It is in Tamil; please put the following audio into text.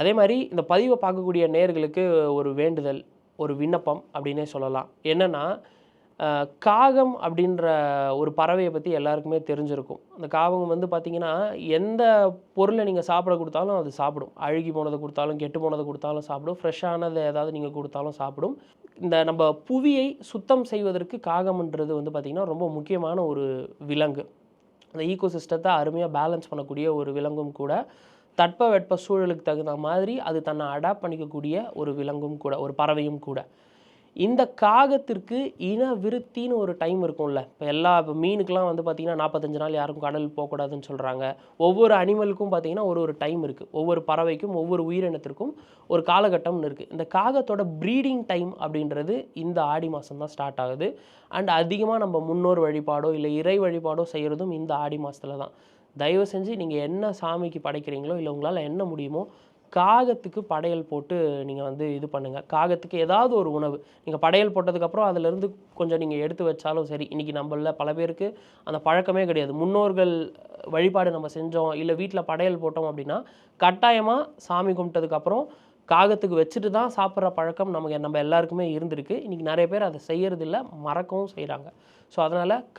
அதே மாதிரி இந்த பதிவை பார்க்கக்கூடிய நேர்களுக்கு ஒரு வேண்டுதல் ஒரு விண்ணப்பம் அப்படின்னே சொல்லலாம். என்னென்னா காகம் அப்படின்ற ஒரு பறவையை பற்றி எல்லாருக்குமே தெரிஞ்சிருக்கும். அந்த காகம் வந்து பார்த்திங்கன்னா எந்த பொருளை நீங்கள் சாப்பிட கொடுத்தாலும் அது சாப்பிடும். அழுகி போனதை கொடுத்தாலும் கெட்டு போனதை கொடுத்தாலும் சாப்பிடும். ஃப்ரெஷ்ஷானதை ஏதாவது நீங்கள் கொடுத்தாலும் சாப்பிடும். இந்த நம்ம புவியை சுத்தம் செய்வதற்கு காகம்ன்றது வந்து பார்த்திங்கன்னா ரொம்ப முக்கியமான ஒரு விலங்கு. அந்த ஈகோசிஸ்டத்தை அருமையாக பேலன்ஸ் பண்ணக்கூடிய ஒரு விலங்கும் கூட தட்பவெட்ப சூழலுக்கு தகுந்த மாதிரி அது தன்னை அடாப்ட் பண்ணிக்கக்கூடிய ஒரு விலங்கும் கூட ஒரு பறவையும் கூட. இந்த காகத்திற்கு இன விருத்தின்னு ஒரு டைம் இருக்கும்ல. இப்போ எல்லா இப்போ மீனுக்கெலாம் வந்து பார்த்திங்கன்னா நாற்பத்தஞ்சு நாள் யாருக்கும் கடல் போகக்கூடாதுன்னு சொல்கிறாங்க ஒவ்வொரு அனிமலுக்கும் பார்த்திங்கன்னா ஒரு ஒரு டைம் இருக்குது ஒவ்வொரு பறவைக்கும் ஒவ்வொரு உயிரினத்திற்கும் ஒரு காலகட்டம்னு இருக்குது இந்த காகத்தோட ப்ரீடிங் டைம் அப்படின்றது இந்த ஆடி மாதம் தான் ஸ்டார்ட் ஆகுது. அண்ட் அதிகமாக நம்ம முன்னோர் வழிபாடோ இல்லை இறை வழிபாடோ செய்கிறதும் இந்த ஆடி மாதத்தில் தான். தயவு செஞ்சு நீங்கள் என்ன சாமிக்கு படைக்கிறீங்களோ இல்லை உங்களால் என்ன முடியுமோ காகத்துக்கு படையல் போட்டு நீங்கள் வந்து இது பண்ணுங்கள் காகத்துக்கு ஏதாவது ஒரு உணவு. நீங்கள் படையல் போட்டதுக்கப்புறம் அதிலிருந்து கொஞ்சம் நீங்கள் எடுத்து வச்சாலும் சரி இன்றைக்கி நம்மள பல பேருக்கு அந்த பழக்கமே கிடையாது. முன்னோர்கள் வழிபாடு நம்ம செஞ்சோம் இல்லை வீட்டில் படையல் போட்டோம் அப்படின்னா கட்டாயமாக சாமி கும்பிட்டதுக்கப்புறம் காகத்துக்கு வச்சுட்டு தான் சாப்பிட்ற பழக்கம் நமக்கு நம்ம எல்லாருக்குமே இருந்திருக்கு. இன்றைக்கி நிறைய பேர் அதை செய்கிறதில்ல மறக்கவும் செய்கிறாங்க ஸோ அதனால்